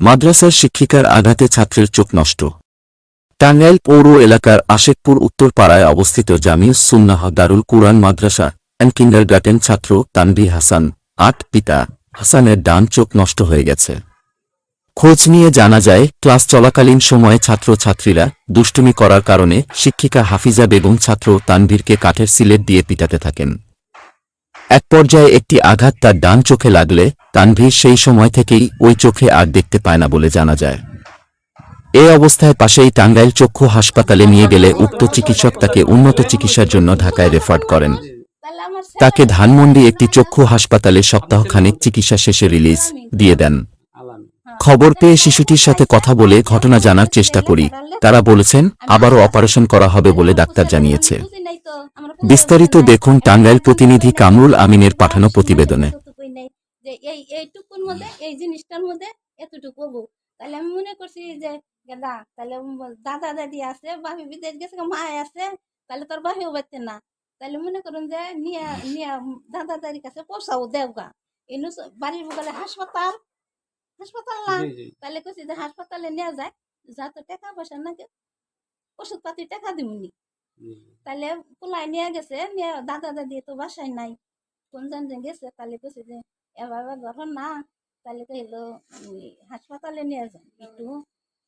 মাদ্রাসার শিক্ষিকার আঘাতে ছাত্রের চোখ নষ্ট। টাঙ্গাইল পৌর এলাকার আশেকপুর উত্তরপাড়ায় অবস্থিত জামিউস সুন্নাহ দারুল কুরআন মাদ্রাসা অ্যান্ড কিন্ডারগার্টেন ছাত্র তানভি হাসান, আট পিতা, হাসানের ডান চোখ নষ্ট হয়ে গেছে। খোঁজ নিয়ে জানা যায়, ক্লাস চলাকালীন সময়ে ছাত্রছাত্রীরা দুষ্টুমি করার কারণে শিক্ষিকা হাফিজা বেগম ছাত্র তানভীরকে কাঠের সিলেট দিয়ে পিটাতে থাকেন। এক পর্যায়ে একটি আঘাত তার ডান চোখে লাগলে, তানভীর সেই সময় থেকেই ওই চোখে আর দেখতে পায় না বলে জানা যায়। এ অবস্থায় পাশেই টাঙ্গাইল চক্ষু হাসপাতালে নিয়ে গেলে উক্ত চিকিৎসক তাকে উন্নত চিকিৎসার জন্য ঢাকায় রেফার করেন। তাকে ধানমন্ডি একটি চক্ষু হাসপাতালে সপ্তাহখানেক চিকিৎসা শেষে রিলিজ দিয়ে দেন। খবর পেয়ে শিশুটির সাথে কথা বলে ঘটনা জানার চেষ্টা করি। তারা বলেছেন, আবারও অপারেশন করা হবে বলে ডাক্তার জানিয়েছে। বিস্তারিত দেখুন টাঙ্গাইল প্রতিনিধি কামরুল আমিনের পাঠানো প্রতিবেদনে। এই জিনিসটার মধ্যে এতটুকু তাহলে আমি মনে করছি যে গেদা তাহলে দাদা দাদি আছে মা আছে তাহলে তোর না তাহলে মনে করুন যে নিয়ে দাদা কাছে দেওগা। বাড়ির হাসপাতাল হাসপাতাল না তাহলে কইছি যে হাসপাতালে নিয়ে যায় যা তো টাকা পয়সা ওষুধ পাতি টাকা দিমনি। তাহলে পোলাই নিয়ে গেছে নিয়ে দাদা দাদি তো বাসায় নাই কোন জানতে গেছে তাহলে কইছে যে এভাবে যখন না তাহলে কইলো হাসপাতালে নিয়ে যান একটু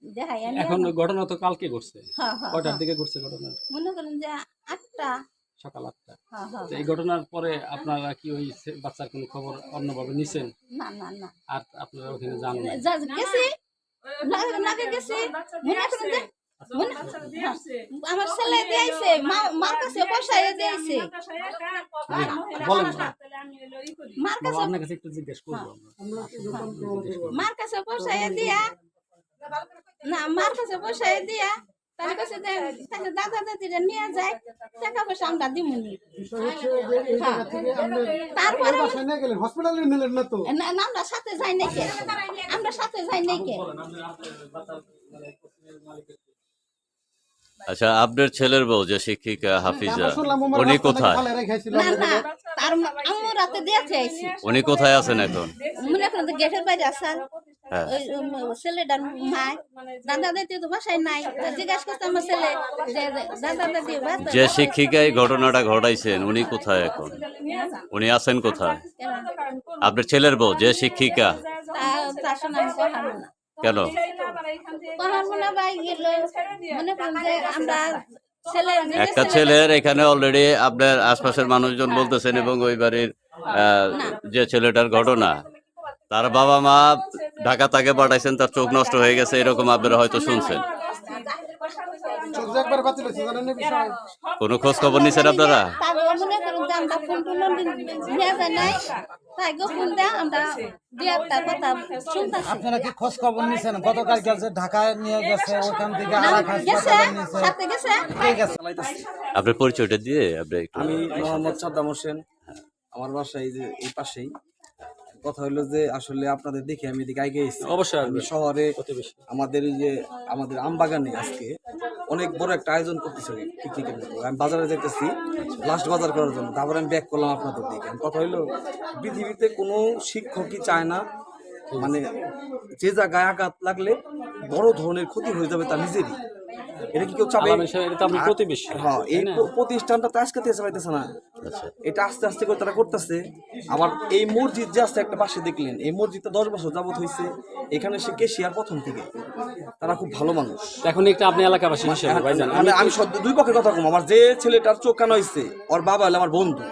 দেখাই এখন ঘটনা তো কালকে ঘটছে হ্যাঁ, হ্যাঁ, হ্যাঁ। দিকে ঘটছে ঘটনা মনে করেন যে আটটা সকাল আটটা হ্যাঁ, হ্যাঁ, তো এই ঘটনার পরে আপনারা কি ওই বাচ্চার কোনো খবর অন্যভাবে নিছেন? না না না। আর আপনারা ওখানে গেছি। লাগে গেছি। হ্যাঁ, আমার ছেলে দিয়েছে মার কাছে পয়সা দিয়েছে। বলেন। মার কাছে আপনার একটু জিজ্ঞেস করব মার কাছে পয়সা দিয়া না মার কাছে পয়সা দিয়া তাহলে কাছে যে তাহলে দাদা দাদিরা নিয়ে যায় টাকা পয়সা আমরা দিমুনি। হ্যাঁ। তারপরে হসপিটালে নিলেন না তো? না না, আমরা সাথে যাই নাই কে? আমরা সাথে যাই নাই কে? আচ্ছা আপনার ছেলের বউ যে শিক্ষিকা হাফিজা উনি কোথায়? না না তার আম্মু রাতে দিয়েছে আইছি উনি কোথায় আছেন এখন? গেটের বাইরে আসার। ওই ছেলেটার মায় দাদা দাদি তো বাসায় নাই। জিজ্ঞাসা করছে আমার ছেলে যে দাদা দাদি যে শিক্ষিকা এই ঘটনাটা ঘটাইছেন উনি কোথায় এখন? উনি আছেন কোথায়? আপনার ছেলের বউ যে শিক্ষিকা? কেন? একটা ছেলের এখানে অলরেডি আপনার আশপাশের মানুষজন বলতেছেন এবং ওই বাড়ির যে ছেলেটার ঘটনা তার বাবা মা ঢাকা তাকে পাঠাইছেন তার চোখ নষ্ট হয়ে গেছে এরকম আপনারা হয়তো শুনছেন। কোনো খোঁজ খবর নিছেন আপনারা? আপনারা কি খোঁজ খবর নিছেন? গতকাল গেছে ঢাকায় নিয়ে গেছে ওখান থেকে আপনার পরিচয়টা দিয়ে আপনি আমি মোহাম্মদ সাদ্দাম হোসেন। আমার বাসা এই যে এই পাশেই। কথা হলো যে আসলে আপনাদের দেখে আমি এদিকে আগে এসেছি। অবশ্যই শহরে আমাদের এই যে আমাদের আম বাগানে আজকে অনেক বড় একটা আয়োজন করতেছে পিকনিকের মতো আমি বাজারে যেতেছি লাস্ট বাজার করার জন্য। তারপরে আমি ব্যাক করলাম আপনাদের দিকে। আমি কথা হইল পৃথিবীতে কোনো শিক্ষকই চায় না? মানে যে জায়গায় আঘাত লাগলে বড় ধরনের ক্ষতি হয়ে যাবে তার নিজেরই। এটা কি কেউ চাবে? আপনি প্রতিবেশী, হ্যাঁ এই প্রতিষ্ঠানটা তো আজকে থেকে চালাইতেছে না। এটা আস্তে আস্তে করে তারা করতেছে। আবার এই মসজিদ যে আছে একটা পাশে দেখলেন এই মসজিদটা দশ বছর যাবত হয়েছে এখানে সে কেশিয়ার প্রথম থেকে। তারা খুব ভালো মানুষ। এখন একটু আপনি এলাকাবাসী মানে আমি দুই পক্ষের কথা কম। আমার যে ছেলেটার চোখ কান হয়েছে ওর বাবা হলে আমার বন্ধু।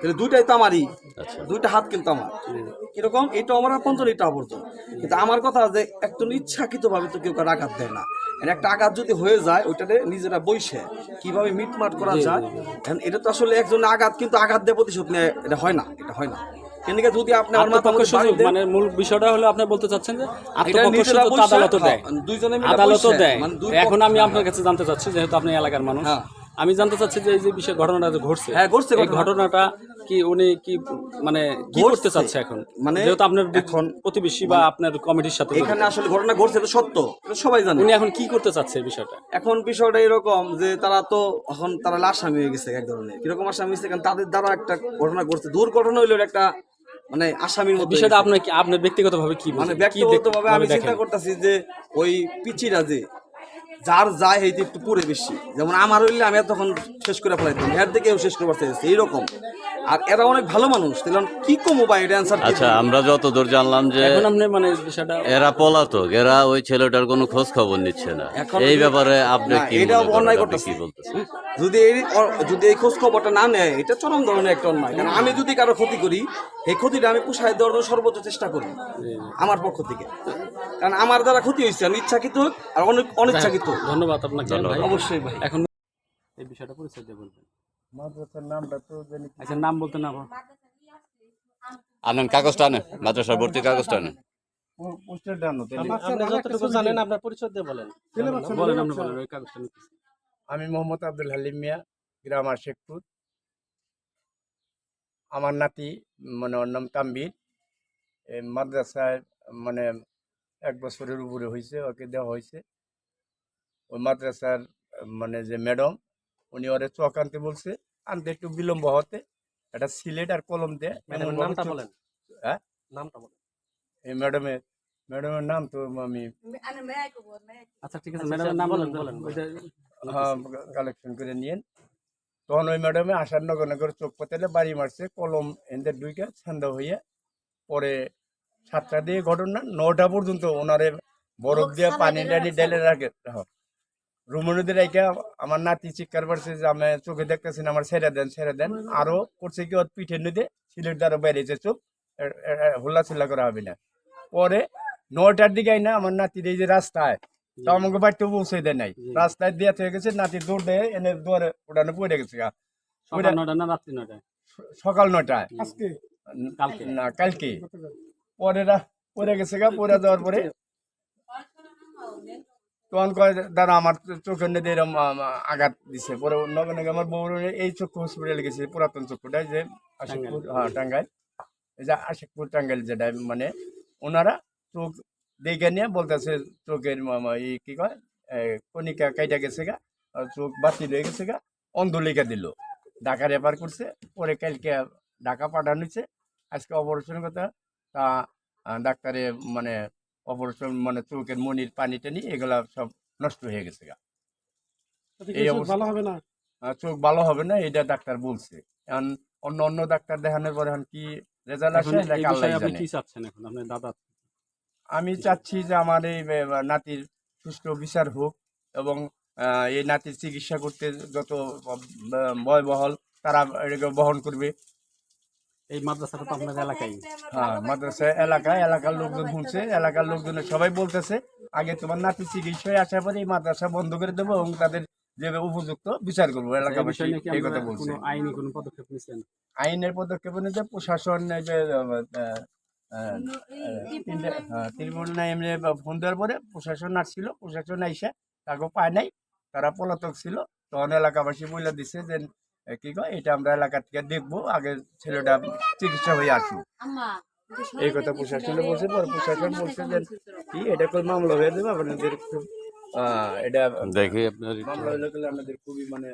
তাহলে দুইটাই তো আমারই। দুইটা হাত কিন্তু আমার। কীরকম? এটা আমার আপনজন এটা আপনজন কিন্তু আমার কথা যে একজন ইচ্ছাকৃত ভাবে তো কেউ কারও আঘাত দেয় না। একটা আঘাত যদি হয়ে যায় ওইটাতে নিজেরা বইসে কীভাবে মিটমাট করা যায়। এটা তো আসলে একজন আঘাত কিন্তু আঘাত দেয় প্রতিশোধ নেয় এটা হয় না এটা হয় না। কেন যদি আপনি আমার সুযোগ মানে মূল বিষয়টা হলো আপনি বলতে চাচ্ছেন যে আত্মপক্ষ সুযোগ তো দেয়। হ্যাঁ, দুইজনে মিলে দেয়। মানে এখন আমি আপনার কাছে জানতে চাচ্ছি যেহেতু আপনি এলাকার মানুষ। হ্যাঁ। আমি জানতে চাচ্ছি যে এই যে বিষয় ঘটনাটা ঘটছে হ্যাঁ, ঘটছে ঘটনাটা কি উনি কি মানে কি করতে চাচ্ছে এখন? মানে যেহেতু আপনার এখন- প্রতিবেশী বা আপনার কমিটির সাথে এখানে আসলে ঘটনা ঘটছে তো সত্য। এটা সবাই জানে। উনি এখন কি করতে চাচ্ছে বিষয়টা? এখন বিষয়টা এরকম যে তারা তো এখন তারা আসামি হয়ে গেছে এক ধরনের। কীরকম আসামি হয়েছে? কারণ তাদের দ্বারা একটা ঘটনা ঘটছে। দুর্ঘটনা হইল একটা মানে আসামির মতো বিষয়টা আপনার কি আপনার ব্যক্তিগতভাবে কি মানে ব্যক্তিগতভাবে আমি চিন্তা করতেছি যে ওই পিচিরা যে যার যায় হইতে একটু পুরে বেশি যেমন আমার হইলে আমি তখন শেষ করে ফেলাইতাম দিকেও শেষ করে চাইছি এইরকম। আর এরা অনেক ভালো মানুষ তাহলে কি কমো বা এটা অ্যান্সার আচ্ছা আমরা যতদূর জানলাম যে এখন আপনি মানে বিষয়টা এরা পলাতক এরা ওই ছেলেটার কোনো খোঁজ খবর নিচ্ছে না। এই ব্যাপারে আপনি কি এটা অন্যায় করতেছে। কি বলতেছেন? যদি এই যদি এই খোঁজ খবরটা না নেয় এটা চরম ধরনের একটা অন্যায়। কারণ আমি যদি কারও ক্ষতি করি এই ক্ষতিটা আমি পুষায় দেওয়ার সর্বোচ্চ চেষ্টা করি আমার পক্ষ থেকে। কারণ আমার দ্বারা ক্ষতি হয়েছে আমি ইচ্ছাকৃত আর অনেক অনিচ্ছাকৃত ধন্যবাদ আপনাকে অবশ্যই ভাই। এখন এই বিষয়টা পরিচয় দিয়ে বলবেন। মাদ্রাসার নামটা তো জানি আচ্ছা নাম বলতে না আনেন কাগজটা আনেন মাদ্রাসার ভর্তি কাগজটা আনেন। পোস্টার ডানো আপনি যতটুকু জানেন আপনার পরিচয় দিয়ে বলেন। বলেন আপনি বলেন ওই কাগজটা আমি মোহাম্মদ আব্দুল হালিম মিয়া গ্রাম আশেকপুর আমার নাতি মানে ওর নাম তাম্বির এই মাদ্রাসায় মানে এক বছরের উপরে হয়েছে ওকে দেওয়া হয়েছে ওই মাদ্রাসার মানে যে ম্যাডাম উনি ওরে চক আনতে বলছে আনতে একটু বিলম্ব হতে। একটা সিলেট আর কলম দিয়ে। নামটা বলেন। হ্যাঁ? নামটা বলেন। এই ম্যাডামের ম্যাডামের নাম তো আমি আচ্ছা ঠিক আছে ম্যাডামের নাম বলেন বলেন, হ্যাঁ কালেকশন করে নিয়েন। তখন ওই ম্যাডামে আসার নগর নগর চোখ পাতালে বাড়ি মারছে কলম এদের দুইটা ছান্দা হইয়া পরে সাতটা দিয়ে ঘটনা নটা পর্যন্ত ওনারে বরফ দিয়ে পানি টানি ডেলে রাখে। রুমনুদের রাইকা আমার নাতি চিৎকার করছে যে আমি চোখে দেখতেছি না আমার ছেড়ে দেন ছেড়ে দেন। আরও করছে কি ওর পিঠের নদী সিলেট দ্বারা বেরিয়েছে চোখ হোল্লা চিল্লা করা হবে না। পরে নটার দিকে না আমার নাতির এই যে রাস্তায় তো আমাকে বাড়িতে পৌঁছে দেয় নাই। রাস্তায় দিয়ে হয়ে গেছে নাতি দৌড় দেয় এনে দুয়ারে ওটানে পড়ে গেছে গা। সকাল নটায় না কালকে। পরে রা- পড়ে গেছে গা পড়ে যাওয়ার পরে তখন কয় দাদা আমার চোখের নদী এরম আঘাত দিছে। পরে নগে নগে আমার বউর এই চক্ষু হসপিটালে গেছে পুরাতন চক্ষুটা যে আশিকপুর হ্যাঁ টাঙ্গাইল। এই যে আশিকপুর টাঙ্গাইল যেটা মানে ওনারা চোখ দেখে নিয়ে বলতেছে চোখের এই কি কয় কণিকা কাইটা গেছে গা চোখ বাতিল হয়ে গেছে গা অন্ধ লেখা দিল। ঢাকা রেফার করছে পরে কালকে ঢাকা পাঠানো হয়েছে। আজকে অপারেশন কথা তা ডাক্তারে মানে অপারেশন মানে চোখের মনির পানি টানি এগুলা সব নষ্ট হয়ে গেছে গা। এই অবস্থা- ভালো হবে না? চোখ ভালো হবে না এটা ডাক্তার বলছে। এখন অন্য অন্য ডাক্তার দেখানোর পরে এখন কি রেজাল্ট আসে এটা আল্লাহ জানে? কি চাচ্ছেন এখন? আপনার দাদা? আমি চাচ্ছি যে আমার এই নাতির সুষ্ঠু বিচার হোক এবং এই নাতির চিকিৎসা করতে যত বয়বহল তারা এটাকে বহন করবে। এই মাদ্রাসাটা তো আপনার এলাকায়। হ্যাঁ মাদ্রাসা এলাকায় এলাকার লোকজন শুনছে এলাকার লোকজন সবাই বলতেছে আগে তোমার নাতি চিকিৎসায় আসার পরে এই মাদ্রাসা বন্ধ করে দেবো এবং তাদের যে উপযুক্ত বিচার করব। এলাকাবাসী এই কথা বলছে। আইনি কোনো পদক্ষেপ নিচ্ছেন আইনের পদক্ষেপ প্রশাসন যে তিনটে- হ্যাঁ, ত্রিপুরা এমনি ফোন দেওয়ার পরে প্রশাসন আসছিল প্রশাসন আইসা তাকে পায় নাই তারা পলাতক ছিল। তখন এলাকাবাসী বলে দিছে যে কি কয়? এটা আমরা এলাকা থেকে দেখব। আগে ছেলেটা চিকিৎসা হয়ে আসুক। এই কথা প্রশাসনে বলছে পরে প্রশাসন বলছে যে কি? এটা করে মামলা হয়ে যাবে? আপনাদের খুব এটা দেখি আপনার মামলা হলে গেলে আমাদের খুবই মানে